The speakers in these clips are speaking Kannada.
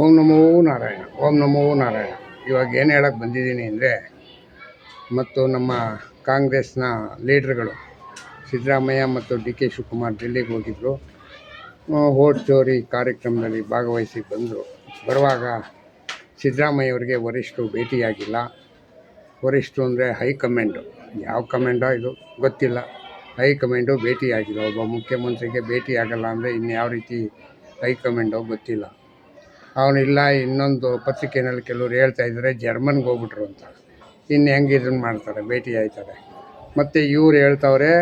ಓಂ ನಮೋ ನಾರಾಯಣ, ಓಂ ನಮೋ ನಾರಾಯಣ. ಇವಾಗ ಏನು ಹೇಳಕ್ಕೆ ಬಂದಿದ್ದೀನಿ ಅಂದರೆ, ಮತ್ತು ನಮ್ಮ ಕಾಂಗ್ರೆಸ್ನ ಲೀಡ್ರ್ಗಳು ಸಿದ್ದರಾಮಯ್ಯ ಮತ್ತು ಡಿ ಕೆ ಶಿವಕುಮಾರ್ ಡೆಲ್ಲಿಗೆ ಹೋಗಿದ್ದರು ಓಟ್ ಚೋರಿ ಕಾರ್ಯಕ್ರಮದಲ್ಲಿ ಭಾಗವಹಿಸಿ ಬಂದರು. ಬರುವಾಗ ಸಿದ್ದರಾಮಯ್ಯ ಅವರಿಗೆ ವರಿಷ್ಠರು ಭೇಟಿಯಾಗಿಲ್ಲ. ವರಿಷ್ಠರು ಅಂದರೆ ಹೈಕಮಾಂಡು ಯಾವ ಕಮಾಂಡೋ ಇದು ಗೊತ್ತಿಲ್ಲ. ಹೈಕಮಾಂಡು ಭೇಟಿಯಾಗಿಲ್ಲ. ಒಬ್ಬ ಮುಖ್ಯಮಂತ್ರಿಗೆ ಭೇಟಿಯಾಗಲ್ಲ ಅಂದರೆ ಇನ್ಯಾವ ರೀತಿ ಹೈಕಮಾಂಡೋ ಗೊತ್ತಿಲ್ಲ. ಅವನಿಲ್ಲ, ಇನ್ನೊಂದು ಪತ್ರಿಕೆಯಲ್ಲಿ ಕೆಲವರು ಹೇಳ್ತಾ ಇದ್ದಾರೆ ಜರ್ಮನ್ಗೆ ಹೋಗ್ಬಿಟ್ರು ಅಂತ. ಇನ್ನು ಹೆಂಗೆ ಇದನ್ನು ಮಾಡ್ತಾರೆ? ಭೇಟಿ ಆಯ್ತಾರೆ ಮತ್ತು ಇವ್ರು ಹೇಳ್ತವ್ರೆ,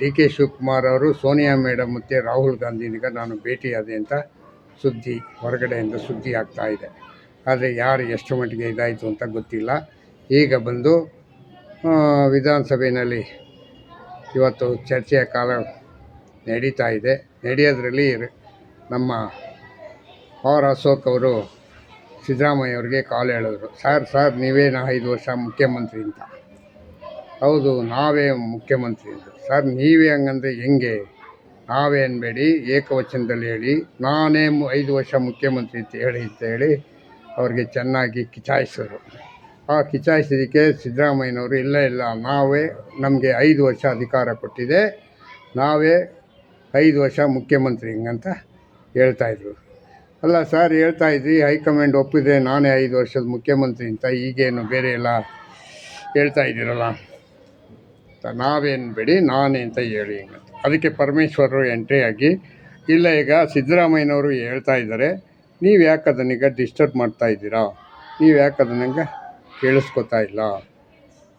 ಡಿ ಕೆ ಶಿವಕುಮಾರ್ ಅವರು, ಸೋನಿಯಾ ಮೇಡಮ್ ಮತ್ತು ರಾಹುಲ್ ಗಾಂಧಿನಿಗ ನಾನು ಭೇಟಿಯಾದೆ ಅಂತ ಸುದ್ದಿ, ಹೊರಗಡೆಯಿಂದ ಸುದ್ದಿ ಆಗ್ತಾ ಇದೆ. ಆದರೆ ಯಾರು ಎಷ್ಟು ಮಟ್ಟಿಗೆ ಇದಾಯಿತು ಅಂತ ಗೊತ್ತಿಲ್ಲ. ಈಗ ಬಂದು ವಿಧಾನಸಭೆಯಲ್ಲಿ ಇವತ್ತು ಚರ್ಚೆಯ ಕಾಲ ನಡೀತಾ ಇದೆ. ನಡೆಯೋದ್ರಲ್ಲಿ ನಮ್ಮ ಆರ್ ಅಶೋಕ್ ಅವರು ಸಿದ್ದರಾಮಯ್ಯ ಅವ್ರಿಗೆ ಕಾಲ್ ಹೇಳಿದ್ರು. ಸರ್ ಸರ್ ನೀವೇನು ಐದು ವರ್ಷ ಮುಖ್ಯಮಂತ್ರಿ ಅಂತ. ಹೌದು, ನಾವೇ ಮುಖ್ಯಮಂತ್ರಿ ಅಂತ. ಸರ್, ನೀವೇ ಹಂಗಂದ್ರೆ ಹೆಂಗೆ? ನಾವೇ ಅನ್ಬೇಡಿ, ಏಕವಚನದಲ್ಲಿ ಹೇಳಿ, ನಾನೇ ಐದು ವರ್ಷ ಮುಖ್ಯಮಂತ್ರಿ ಅಂತ ಹೇಳಿ ಅಂತ ಹೇಳಿ ಅವ್ರಿಗೆ ಚೆನ್ನಾಗಿ ಕಿಚಾಯಿಸಿದ್ರು. ಆ ಕಿಚಾಯಿಸಿದಕ್ಕೆ ಸಿದ್ದರಾಮಯ್ಯನವರು, ಇಲ್ಲ ಇಲ್ಲ, ನಾವೇ ನಮಗೆ ಐದು ವರ್ಷ ಅಧಿಕಾರ ಕೊಟ್ಟಿದೆ, ನಾವೇ ಐದು ವರ್ಷ ಮುಖ್ಯಮಂತ್ರಿ ಹಿಂಗಂತ ಹೇಳ್ತಾಯಿದ್ರು ಅಲ್ಲ ಸರ್, ಹೇಳ್ತಾ ಇದ್ರಿ, ಹೈಕಮಾಂಡ್ ಒಪ್ಪಿದೆ ನಾನೇ ಐದು ವರ್ಷದ ಮುಖ್ಯಮಂತ್ರಿ ಅಂತ, ಈಗೇನು ಬೇರೆ ಎಲ್ಲ ಹೇಳ್ತಾ ಇದ್ದೀರಲ್ಲ. ಅಂತ ನಾವೇನು ಬಿಡಿ, ನಾನೇ ಅಂತ ಹೇಳಿ. ಅದಕ್ಕೆ ಪರಮೇಶ್ವರರು ಎಂಟ್ರಿ ಆಗಿ, ಇಲ್ಲ ಈಗ ಸಿದ್ದರಾಮಯ್ಯನವರು ಹೇಳ್ತಾ ಇದ್ದಾರೆ, ನೀವು ಯಾಕೆ ಅದನ್ನೀಗ ಡಿಸ್ಟರ್ಬ್ ಮಾಡ್ತಾ ಇದ್ದೀರಾ? ನೀವು ಯಾಕೆ ಅದನ್ನಂಗೆ ಕೇಳಿಸ್ಕೊತಾ ಇಲ್ಲ?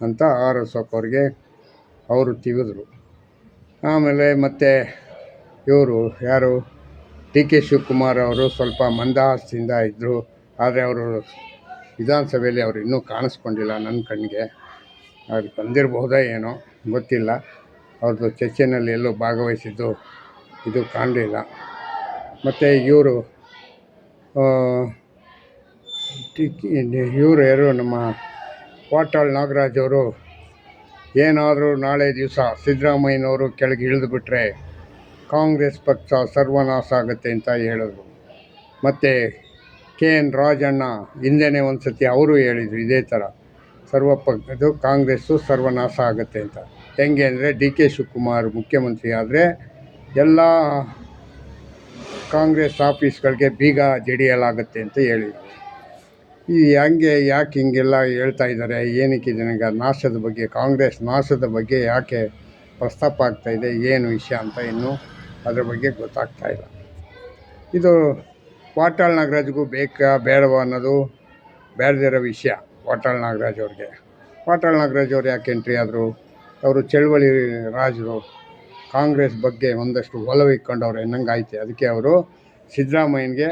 ಅಂತ ಆರ್ ಎಸ್ ಅವ್ರಿಗೆ ಅವರು ತಿಳಿದ್ರು ಆಮೇಲೆ ಮತ್ತೆ ಇವರು ಯಾರು? ಡಿ ಕೆ ಶಿವಕುಮಾರ್ ಅವರು ಸ್ವಲ್ಪ ಮಂದಹಾಸದಿಂದ ಇದ್ದರು ಆದರೆ ಅವರು ವಿಧಾನಸಭೆಯಲ್ಲಿ ಅವರು ಇನ್ನೂ ಕಾಣಿಸ್ಕೊಂಡಿಲ್ಲ ನನ್ನ ಕಣ್ಣಿಗೆ ಅವ್ರು ಬಂದಿರಬಹುದಾ ಏನೋ, ಗೊತ್ತಿಲ್ಲ. ಅವ್ರದ್ದು ಚರ್ಚೆನಲ್ಲಿ ಎಲ್ಲೂ ಭಾಗವಹಿಸಿದ್ದು ಇದು ಕಾಣಲಿಲ್ಲ. ಮತ್ತು ಇವರು ಇವರು ಯಾರು ನಮ್ಮ ವಾಟಾಳ್ ನಾಗರಾಜ್ ಅವರು, ಏನಾದರೂ ನಾಳೆ ದಿವಸ ಸಿದ್ದರಾಮಯ್ಯನವರು ಕೆಳಗೆ ಇಳಿದುಬಿಟ್ರೆ ಕಾಂಗ್ರೆಸ್ ಪಕ್ಷ ಸರ್ವನಾಶ ಆಗುತ್ತೆ ಅಂತ ಹೇಳಿದ್ರು ಮತ್ತು ಕೆ ಎನ್ ರಾಜಣ್ಣ ಹಿಂದೆನೇ ಒಂದು ಸತಿ ಅವರು ಹೇಳಿದರು ಇದೇ ಥರ, ಸರ್ವ ಪ ಇದು ಕಾಂಗ್ರೆಸ್ಸು ಸರ್ವನಾಶ ಆಗುತ್ತೆ ಅಂತ. ಹೆಂಗೆ ಅಂದರೆ ಡಿ ಕೆ ಶಿವಕುಮಾರ್ ಮುಖ್ಯಮಂತ್ರಿ ಆದರೆ ಎಲ್ಲ ಕಾಂಗ್ರೆಸ್ ಆಫೀಸ್ಗಳಿಗೆ ಬೀಗ ಜಡಿಯಲಾಗುತ್ತೆ ಅಂತ ಹೇಳಿದರು. ಈ ಹಂಗೆ ಯಾಕೆ ಹಿಂಗೆಲ್ಲ ಹೇಳ್ತಾ ಇದ್ದಾರೆ, ಏನಕ್ಕೆ ನನಗೆ ನಾಶದ ಬಗ್ಗೆ, ಕಾಂಗ್ರೆಸ್ ನಾಶದ ಬಗ್ಗೆ ಯಾಕೆ ಪ್ರಸ್ತಾಪ ಆಗ್ತಾಯಿದೆ ಏನು ವಿಷಯ ಅಂತ ಇನ್ನೂ ಅದ್ರ ಬಗ್ಗೆ ಗೊತ್ತಾಗ್ತಾ ಇಲ್ಲ. ಇದು ವಾಟಾಳ್ ನಾಗರಾಜ್ಗೂ ಬೇಕಾ ಬೇಡವಾ ಅನ್ನೋದು ಬೇಡದಿರೋ ವಿಷಯ ವಾಟಾಳ್ ನಾಗರಾಜ್ ಅವ್ರಿಗೆ. ವಾಟಾಳ್ ನಾಗರಾಜ್ ಅವ್ರು ಯಾಕೆ ಎಂಟ್ರಿ ಆದರು? ಅವರು ಚಳವಳಿ ರಾಜರು. ಕಾಂಗ್ರೆಸ್ ಬಗ್ಗೆ ಒಂದಷ್ಟು ಒಲವು ಇಟ್ಕೊಂಡವ್ರು ಎನ್ನಂಗಾಯ್ತು ಅದಕ್ಕೆ ಅವರು ಸಿದ್ದರಾಮಯ್ಯನಿಗೆ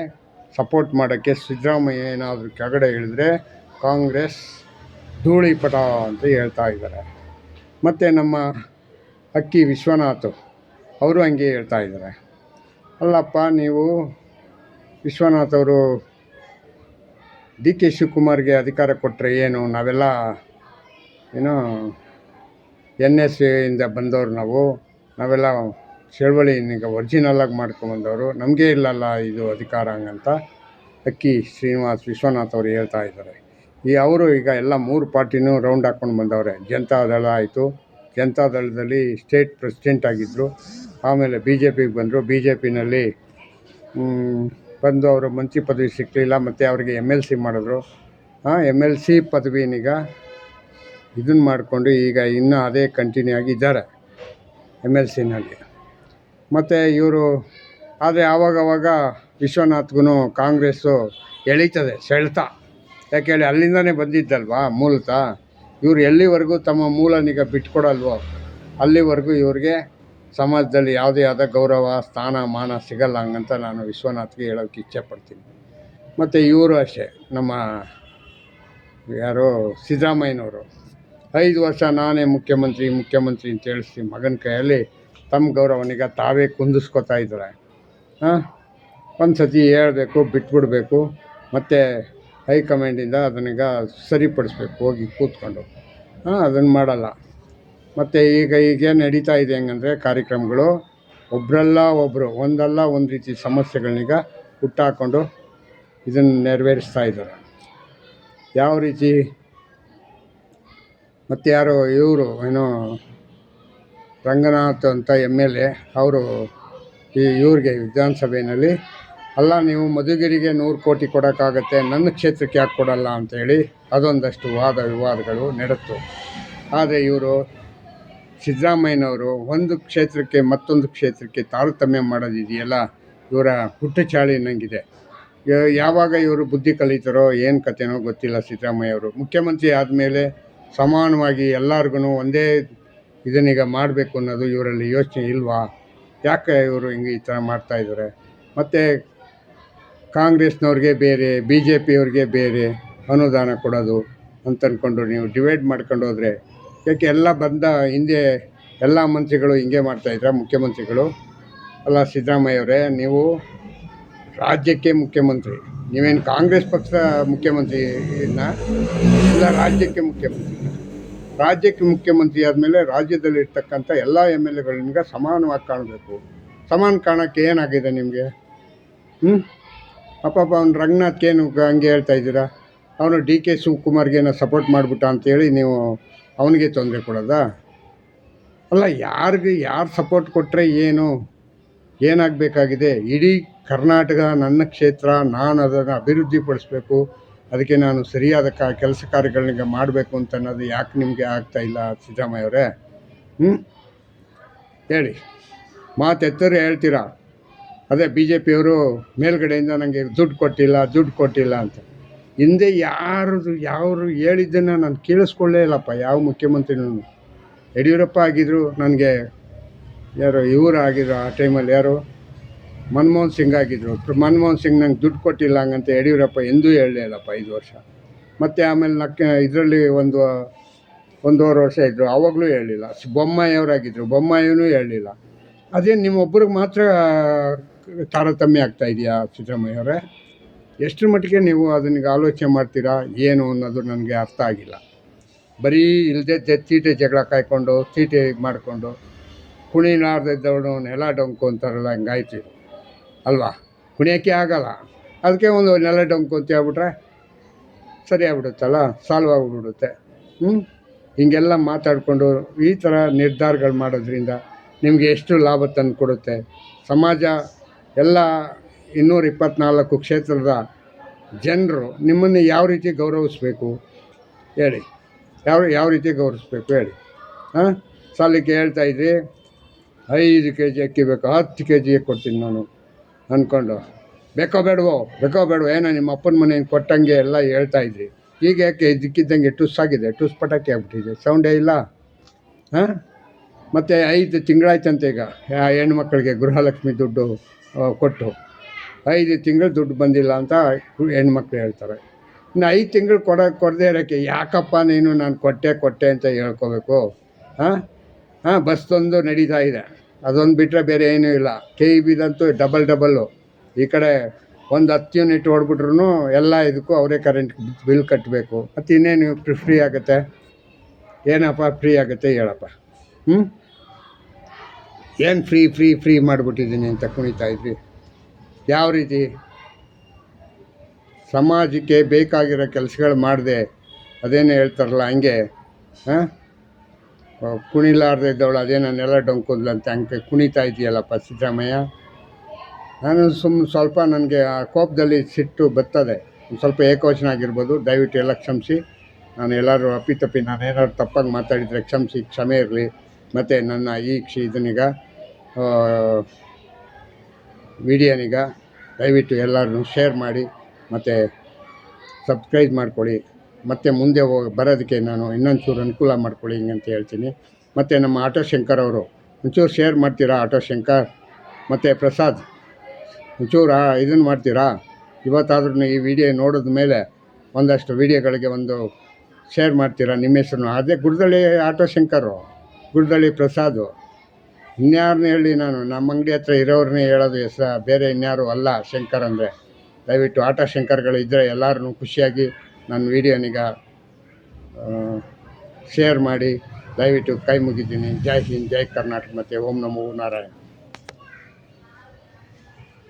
ಸಪೋರ್ಟ್ ಮಾಡೋಕ್ಕೆ ಸಿದ್ದರಾಮಯ್ಯ ಏನಾದರೂ ಕೆಳಗಡೆ ಇಳಿದ್ರೆ ಕಾಂಗ್ರೆಸ್ ಧೂಳಿಪಟ ಅಂತ ಹೇಳ್ತಾ ಇದ್ದಾರೆ. ಮತ್ತು ನಮ್ಮ ಅಕ್ಕಿ ವಿಶ್ವನಾಥ್ ಅವರು ಹಂಗೆ ಹೇಳ್ತಾ ಇದ್ದಾರೆ. ಅಲ್ಲಪ್ಪ, ನೀವು ವಿಶ್ವನಾಥ್ ಅವರು ಡಿ ಕೆ ಶಿವಕುಮಾರ್ಗೆ ಅಧಿಕಾರ ಕೊಟ್ಟರೆ ಏನು? ನಾವೆಲ್ಲ, ಏನೋ, ಎನ್ ಎಸ್ ಇಂದ ಬಂದವರು ನಾವು. ನಾವೆಲ್ಲ ಚಳವಳಿ ಈಗ ಒರ್ಜಿನಲ್ಲಾಗಿ ಮಾಡ್ಕೊಂಬಂದವರು ನಮಗೆ ಇಲ್ಲಲ್ಲ ಇದು ಅಧಿಕಾರ ಹಂಗಂತ. ಅಕ್ಕಿ ಶ್ರೀನಿವಾಸ್ ವಿಶ್ವನಾಥ್ ಅವರು ಹೇಳ್ತಾ ಇದ್ದಾರೆ. ಈ ಅವರು ಈಗ ಎಲ್ಲ ಮೂರು ಪಾರ್ಟಿನೂ ರೌಂಡ್ ಹಾಕ್ಕೊಂಡು ಬಂದವ್ರೆ. ಜನತಾದಳ ಆಯಿತು. ಜನತಾದಳದಲ್ಲಿ ಸ್ಟೇಟ್ ಪ್ರೆಸಿಡೆಂಟ್ ಆಗಿದ್ದರು ಆಮೇಲೆ ಬಿ ಜೆ ಪಿಗೆ ಬಂದರು. ಬಿ ಜೆ ಪಿನಲ್ಲಿ ಬಂದು ಅವರು ಮಂತ್ರಿ ಪದವಿ ಸಿಕ್ಕಲಿಲ್ಲ ಮತ್ತು ಅವರಿಗೆ ಎಂ ಎಲ್ ಸಿ ಮಾಡಿದ್ರು. ಎಂ ಎಲ್ ಸಿ ಪದವಿನೀಗ ಇದನ್ನು ಮಾಡಿಕೊಂಡು ಈಗ ಇನ್ನೂ ಅದೇ ಕಂಟಿನ್ಯೂ ಆಗಿ ಇದ್ದಾರೆ ಎಂ ಎಲ್ ಸಿನಲ್ಲಿ ಮತ್ತು ಇವರು, ಆದರೆ ಆವಾಗವಾಗ ವಿಶ್ವನಾಥ್ಗೂ ಕಾಂಗ್ರೆಸ್ಸು ಎಳೀತದೆ, ಸೆಳೆತ. ಯಾಕೆ ಹೇಳಿ ಅಲ್ಲಿಂದನೇ ಬಂದಿದ್ದಲ್ವಾ ಮೂಲತಃ? ಇವರು ಎಲ್ಲಿವರೆಗೂ ತಮ್ಮ ಮೂಲನೀಗ ಬಿಟ್ಕೊಡಲ್ವೋ ಅಲ್ಲಿವರೆಗೂ ಇವ್ರಿಗೆ ಸಮಾಜದಲ್ಲಿ ಯಾವುದೇ ಆದ ಗೌರವ, ಸ್ಥಾನ, ಮಾನ ಸಿಗಲ್ಲ ಹಂಗಂತ ನಾನು ವಿಶ್ವನಾಥ್ಗೆ ಹೇಳೋಕ್ಕೆ ಇಚ್ಛೆಪಡ್ತೀನಿ. ಮತ್ತು ಇವರು ಅಷ್ಟೇ, ನಮ್ಮ ಯಾರು ಸಿದ್ದರಾಮಯ್ಯನವರು. ಐದು ವರ್ಷ ನಾನೇ ಮುಖ್ಯಮಂತ್ರಿ ಮುಖ್ಯಮಂತ್ರಿ ಅಂತ ಹೇಳಿಸಿ ಮಗನ ಕೈಯಲ್ಲಿ ತಮ್ಮ ಗೌರವನೀಗ ತಾವೇ ಕುಂದಿಸ್ಕೊತಾ ಇದ್ದಾರೆ. ಹಾಂ? ಒಂದು ಸತಿ ಹೇಳ್ಬೇಕು, ಬಿಟ್ಬಿಡಬೇಕು, ಮತ್ತು ಹೈಕಮಾಂಡಿಂದ ಅದನ್ನೀಗ ಸರಿಪಡಿಸ್ಬೇಕು, ಹೋಗಿ ಕೂತ್ಕೊಂಡು. ಅದನ್ನು ಮಾಡಲ್ಲ. ಮತ್ತು ಈಗ ಈಗೇನು ನಡೀತಾ ಇದೆ ಹೆಂಗಂದರೆ ಕಾರ್ಯಕ್ರಮಗಳು. ಒಬ್ಬರಲ್ಲ ಒಬ್ಬರು ಒಂದಲ್ಲ ಒಂದು ರೀತಿ ಸಮಸ್ಯೆಗಳನ್ನೀಗ ಹುಟ್ಟಾಕೊಂಡು ಇದನ್ನು ನೆರವೇರಿಸ್ತಾ ಇದ್ದಾರೆ. ಯಾವ ರೀತಿ? ಮತ್ತು ಯಾರೋ ಇವರು, ಏನೋ ರಂಗನಾಥ್ ಅಂತ ಎಂ ಎಲ್ ಎ, ಅವರು ಈ ಇವ್ರಿಗೆ ವಿಧಾನಸಭೆಯಲ್ಲಿ ಅಲ್ಲ, ನೀವು ಮಧುಗಿರಿಗೆ ನೂರು ಕೋಟಿ ಕೊಡೋಕ್ಕಾಗತ್ತೆ, ನನ್ನ ಕ್ಷೇತ್ರಕ್ಕೆ ಯಾಕೆ ಕೊಡಲ್ಲ ಅಂತೇಳಿ ಅದೊಂದಷ್ಟು ವಾದ ವಿವಾದಗಳು ನಡೆತು ಆದರೆ ಇವರು ಸಿದ್ದರಾಮಯ್ಯನವರು ಒಂದು ಕ್ಷೇತ್ರಕ್ಕೆ ಮತ್ತೊಂದು ಕ್ಷೇತ್ರಕ್ಕೆ ತಾರತಮ್ಯ ಮಾಡೋದಿದೆಯಲ್ಲ, ಇವರ ಹುಟ್ಟು ಚಾಳಿ ನನಗಿದೆ ಯಾವಾಗ ಇವರು ಬುದ್ಧಿ ಕಲಿತಾರೋ ಏನು ಕಥೆನೋ ಗೊತ್ತಿಲ್ಲ ಸಿದ್ದರಾಮಯ್ಯ ಅವರು ಮುಖ್ಯಮಂತ್ರಿ ಆದಮೇಲೆ ಸಮಾನವಾಗಿ ಎಲ್ಲರಿಗೂ ಒಂದೇ ಇದನ್ನೀಗ ಮಾಡಬೇಕು ಅನ್ನೋದು ಇವರಲ್ಲಿ ಯೋಚನೆ ಇಲ್ವಾ? ಯಾಕೆ ಇವರು ಹಿಂಗೆ ಈ ಥರ ಮಾಡ್ತಾಯಿದ್ದಾರೆ ಮತ್ತು ಕಾಂಗ್ರೆಸ್ನವ್ರಿಗೆ ಬೇರೆ ಬಿ ಜೆ ಪಿಯವ್ರಿಗೆ ಬೇರೆ ಅನುದಾನ ಕೊಡೋದು ಅಂತ ಅಂದ್ಕೊಂಡು ನೀವು ಡಿವೈಡ್ ಮಾಡ್ಕೊಂಡು ಹೋದರೆ, ಯಾಕೆ ಎಲ್ಲ ಬಂದ ಹಿಂದೆ ಎಲ್ಲ ಮಂತ್ರಿಗಳು ಹಿಂಗೆ ಮಾಡ್ತಾಯಿದ್ರ ಮುಖ್ಯಮಂತ್ರಿಗಳು? ಅಲ್ಲ ಸಿದ್ದರಾಮಯ್ಯವರೇ ನೀವು ರಾಜ್ಯಕ್ಕೆ ಮುಖ್ಯಮಂತ್ರಿ, ನೀವೇನು ಕಾಂಗ್ರೆಸ್ ಪಕ್ಷದ ಮುಖ್ಯಮಂತ್ರಿ ಇಲ್ಲ, ರಾಜ್ಯಕ್ಕೆ ಮುಖ್ಯಮಂತ್ರಿ. ರಾಜ್ಯಕ್ಕೆ ಮುಖ್ಯಮಂತ್ರಿ ಆದಮೇಲೆ ರಾಜ್ಯದಲ್ಲಿರ್ತಕ್ಕಂಥ ಎಲ್ಲ ಎಂ ಎಲ್ ಎಗಳನ್ನ ಸಮಾನವಾಗಿ ಕಾಣಬೇಕು. ಸಮಾನ ಕಾಣೋಕ್ಕೆ ಏನಾಗಿದೆ ನಿಮಗೆ? ಹ್ಞೂ ಅಪ್ಪಪ್ಪ ಅವ್ನು ರಂಗನಾಥ್ ಏನು ಗ- ಹಂಗೆ ಹೇಳ್ತಾ ಇದ್ದೀರಾ? ಅವನು ಡಿ ಕೆ ಶಿವಕುಮಾರ್ಗೆ ಏನೋ ಸಪೋರ್ಟ್ ಮಾಡಿಬಿಟ್ಟ ಅಂತೇಳಿ ನೀವು ಅವನಿಗೆ ತೊಂದರೆ ಕೊಡೋದಾ? ಅಲ್ಲ, ಯಾರಿಗೆ ಯಾರು ಸಪೋರ್ಟ್ ಕೊಟ್ಟರೆ ಏನು? ಏನಾಗಬೇಕಾಗಿದೆ? ಇಡೀ ಕರ್ನಾಟಕ ನನ್ನ ಕ್ಷೇತ್ರ, ನಾನು ಅದನ್ನು ಅಭಿವೃದ್ಧಿಪಡಿಸ್ಬೇಕು ಅದಕ್ಕೆ ನಾನು ಸರಿಯಾದ ಕ ಕೆಲಸ ಕಾರ್ಯಗಳಿಗೆ ಮಾಡಬೇಕು ಅಂತ ಅನ್ನೋದು ಯಾಕೆ ನಿಮಗೆ ಆಗ್ತಾ ಇಲ್ಲ ಸಿದ್ದರಾಮಯ್ಯವರೇ? ಹ್ಞೂ ಹೇಳಿ. ಮಾತು ಎತ್ತರೆ ಹೇಳ್ತೀರಾ? ಅದೇ ಬಿ ಜೆ ಪಿಯವರು ಮೇಲ್ಗಡೆಯಿಂದ ನನಗೆ ದುಡ್ಡು ಕೊಟ್ಟಿಲ್ಲ ದುಡ್ಡು ಕೊಟ್ಟಿಲ್ಲ ಅಂತ. ಹಿಂದೆ ಯಾರು ಯಾರು ಹೇಳಿದ್ದನ್ನು ನಾನು ಕೇಳಿಸ್ಕೊಳ್ಳೇ ಇಲ್ಲಪ್ಪ, ಯಾವ ಮುಖ್ಯಮಂತ್ರಿನೂ. ಯಡಿಯೂರಪ್ಪ ಆಗಿದ್ರು ನನಗೆ ಯಾರು ಇವರು ಆಗಿದ್ರು ಆ ಟೈಮಲ್ಲಿ ಯಾರು ಮನಮೋಹನ್ ಸಿಂಗ್ ಆಗಿದ್ರು. ಮನಮೋಹನ್ ಸಿಂಗ್ ನಂಗೆ ದುಡ್ಡು ಕೊಟ್ಟಿಲ್ಲ ಹಂಗಂತ ಯಡಿಯೂರಪ್ಪ ಎಂದೂ ಹೇಳಲೇ ಇಲ್ಲಪ್ಪ ಐದು ವರ್ಷ. ಮತ್ತು ಆಮೇಲೆ ನಕ್ಕ ಇದರಲ್ಲಿ ಒಂದು, ಒಂದೂವರೆ ವರ್ಷ ಇದ್ದರು ಆವಾಗಲೂ ಹೇಳಲಿಲ್ಲ ಬೊಮ್ಮಾಯಿಯವರಾಗಿದ್ದರು ಬೊಮ್ಮಾಯಿನೂ ಹೇಳಲಿಲ್ಲ ಅದೇ ನಿಮ್ಮೊಬ್ಬರಿಗೆ ಮಾತ್ರ ತಾರತಮ್ಯ ಆಗ್ತಾ ಇದೆಯಾ ಸಿದ್ದರಾಮಯ್ಯವರೇ ಎಷ್ಟರ ಮಟ್ಟಿಗೆ ನೀವು ಅದನ್ನ ಆಲೋಚನೆ ಮಾಡ್ತೀರಾ, ಏನು ಅನ್ನೋದು ನನಗೆ ಅರ್ಥ ಆಗಿಲ್ಲ. ಬರೀ ಇಲ್ಲದೆ ಚೀಟೆ ಜಗಳ ಕಾಯ್ಕೊಂಡು ಚೀಟೆ ಮಾಡಿಕೊಂಡು ಕುಣಿಲಾರ್ದಿದ್ದವನು ನೆಲ ಡೊಂಕು ಅಂತಾರಲ್ಲ, ಹಂಗಾಯ್ತು. ಅಲ್ವಾ? ಕುಣಿಯೋಕ್ಕೆ ಆಗಲ್ಲ. ಅದಕ್ಕೆ ಒಂದು ನೆಲ ಡೊಂಕು ಅಂತ ಹೇಳ್ಬಿಟ್ರೆ ಸರಿ ಆಗ್ಬಿಡುತ್ತಲ್ಲ, ಸಾಲ್ವ್ ಆಗಿಬಿಡುತ್ತೆ. ಹ್ಞೂ ಹೀಗೆಲ್ಲ ಮಾತಾಡಿಕೊಂಡು ಈ ಥರ ನಿರ್ಧಾರಗಳು ಮಾಡೋದ್ರಿಂದ ನಿಮಗೆ ಎಷ್ಟು ಲಾಭ ತಂದು ಕೊಡುತ್ತೆ ಸಮಾಜ ಎಲ್ಲ ಇನ್ನೂರ ಇಪ್ಪತ್ತ್ನಾಲ್ಕು ಕ್ಷೇತ್ರದ ಜನರು ನಿಮ್ಮನ್ನು ಯಾವ ರೀತಿ ಗೌರವಿಸ್ಬೇಕು ಹೇಳಿ. ಯಾವ ಯಾವ ರೀತಿ ಗೌರವಿಸ್ಬೇಕು ಹೇಳಿ. ಹಾಂ? ಸಾಲಕ್ಕೆ ಹೇಳ್ತಾ ಇದ್ರಿ, ಐದು ಕೆ ಜಿ ಅಕ್ಕಿ ಬೇಕು, ಹತ್ತು ಕೆ ಜಿಗೆ ಕೊಡ್ತೀನಿ ನಾನು ಅಂದ್ಕೊಂಡು ಬೇಕೋ ಬೇಡವೋ ಬೇಕೋ ಬೇಡವೋ, ಏನೋ ನಿಮ್ಮ ಅಪ್ಪನ ಮನೆಯಿಂದ ಕೊಟ್ಟಂಗೆ ಎಲ್ಲ ಹೇಳ್ತಾ ಇದ್ರಿ. ಈಗ ಯಾಕೆ ಇದಕ್ಕಿದ್ದಂಗೆ ಟುಸ್ ಆಗಿದೆ, ಟುಸ್ ಪಟಾಕಿ ಆಗ್ಬಿಟ್ಟಿದೆ, ಸೌಂಡೇ ಇಲ್ಲ. ಹಾಂ? ಮತ್ತು ಐದು ತಿಂಗಳಾಯ್ತಂತೆ ಈಗ ಹೆಣ್ಮಕ್ಳಿಗೆ ಗೃಹಲಕ್ಷ್ಮಿ ದುಡ್ಡು. ಕೊಟ್ಟು. ಐದು ತಿಂಗಳು ದುಡ್ಡು ಬಂದಿಲ್ಲ ಅಂತ ಹೆಣ್ಮಕ್ಳು ಹೇಳ್ತಾರೆ. ಇನ್ನು ಐದು ತಿಂಗಳು ಕೊಡ, ಕೊಡದೇ ಇರೋಕ್ಕೆ ಯಾಕಪ್ಪ ನೀನು ನಾನು ಕೊಟ್ಟೆ ಕೊಟ್ಟೆ ಅಂತ ಹೇಳ್ಕೋಬೇಕು? ಹಾಂ ಹಾಂ ಬಸ್ಸೊಂದು ನಡೀತಾ ಇದೆ. ಅದೊಂದು ಬಿಟ್ಟರೆ ಬೇರೆ ಏನೂ ಇಲ್ಲ. ಕೆ ಇ ಬಿದಂತೂ ಡಬಲ್ ಡಬಲ್ಲು. ಈ ಕಡೆ ಒಂದು ಹತ್ತು ಯೂನಿಟ್ ಹೊಡ್ಬಿಟ್ರು ಎಲ್ಲ ಇದಕ್ಕೂ ಅವರೇ ಕರೆಂಟ್ ಬಿಲ್ ಕಟ್ಟಬೇಕು. ಮತ್ತು ಇನ್ನೇನು ಫ್ರೀ ಆಗುತ್ತೆ? ಏನಪ್ಪ ಫ್ರೀ ಆಗುತ್ತೆ ಹೇಳಪ್ಪ. ಹ್ಞೂ ಏನು ಫ್ರೀ ಫ್ರೀ ಫ್ರೀ ಮಾಡಿಬಿಟ್ಟಿದ್ದೀನಿ ಅಂತ ಕುಣಿತಾ ಇದ್ವಿ ಯಾವ ರೀತಿ? ಸಮಾಜಕ್ಕೆ ಬೇಕಾಗಿರೋ ಕೆಲಸಗಳು ಮಾಡಿದೆ, ಅದೇನು ಹೇಳ್ತಾರಲ್ಲ ಹಂಗೆ, ಹಾಂ? ಕುಣಿಲಾರ್ದೆ ಇದ್ದವಳು ಅದೇನೋ ನೆಲ ಡೊಂಕುದ್ಲು ಅಂತ ಹಂಗೆ ಕುಣಿತಾ ಇದೆಯಲ್ಲಪ್ಪ ಸಿದ್ದರಾಮಯ್ಯ? ನಾನು ಸುಮ್ಮನೆ ಸ್ವಲ್ಪ ನನಗೆ ಆ ಕೋಪದಲ್ಲಿ ಸಿಟ್ಟು ಬರ್ತದೆ. ಸ್ವಲ್ಪ ಏಕವಚನ ಆಗಿರ್ಬೋದು, ದಯವಿಟ್ಟು ಎಲ್ಲ ಕ್ಷಮಿಸಿ. ನಾನು ಎಲ್ಲರೂ ಅಪ್ಪಿತಪ್ಪಿ ನಾನು ಏನಾದ್ರು ತಪ್ಪಾಗಿ ಮಾತಾಡಿದರೆ ಕ್ಷಮಿಸಿ, ಕ್ಷಮೆ ಇರಲಿ. ಮತ್ತು ನನ್ನ ಈ ಕ್ಷಿ ಇದನ್ನೀಗ ವಿಡಿಯೋನೀಗ ದಯವಿಟ್ಟು ಎಲ್ಲರೂ ಶೇರ್ ಮಾಡಿ, ಮತ್ತು ಸಬ್ಸ್ಕ್ರೈಬ್ ಮಾಡ್ಕೊಳ್ಳಿ. ಮತ್ತು ಮುಂದೆ ಹೋಗಿ, ಬರೋದಕ್ಕೆ ನಾನು ಇನ್ನೊಂದು ಚೂರು ಅನುಕೂಲ ಮಾಡ್ಕೊಳ್ಳಿ ಅಂತ ಹೇಳ್ತೀನಿ. ಮತ್ತು ನಮ್ಮ ಆಟೋ ಶಂಕರ್ ಅವರು, ಒಂಚೂರು ಶೇರ್ ಮಾಡ್ತೀರಾ ಆಟೋ ಶಂಕರ್? ಮತ್ತು ಪ್ರಸಾದ್, ಒಂಚೂರು ಇದನ್ನು ಮಾಡ್ತೀರಾ? ಇವತ್ತಾದ್ರೂ ಈ ವಿಡಿಯೋ ನೋಡಿದ ಮೇಲೆ ಒಂದಷ್ಟು ವಿಡಿಯೋಗಳಿಗೆ ಒಂದು ಶೇರ್ ಮಾಡ್ತೀರಾ ನಿಮ್ಮ ಹೆಸರು ಅದೇ ಗುಡ್ದಳ್ಳಿ ಆಟೋ ಶಂಕರು, ಗುಡ್ದಳ್ಳಿ ಪ್ರಸಾದು. ಇನ್ಯಾರನ್ನ ಹೇಳಿ ನಾನು? ನಮ್ಮ ಅಂಗಡಿ ಹತ್ರ ಇರೋರನ್ನೇ ಹೇಳೋದು ಹೆಸ್ರು ಬೇರೆ ಇನ್ಯಾರು ಅಲ್ಲ ಶಂಕರ್ ಅಂದರೆ. ದಯವಿಟ್ಟು ಆಟೋ ಶಂಕರ್ಗಳು ಇದ್ದರೆ ಎಲ್ಲರೂ ಖುಷಿಯಾಗಿ ನನ್ನ ವೀಡಿಯೋನಿಗ ಶೇರ್ ಮಾಡಿ. ದಯವಿಟ್ಟು ಕೈ ಮುಗಿದ್ದೀನಿ ಜೈ ಹಿಂದ್, ಜೈ ಕರ್ನಾಟಕ ಮತ್ತು ಓಂ ನಮೋ ನಾರಾಯಣ.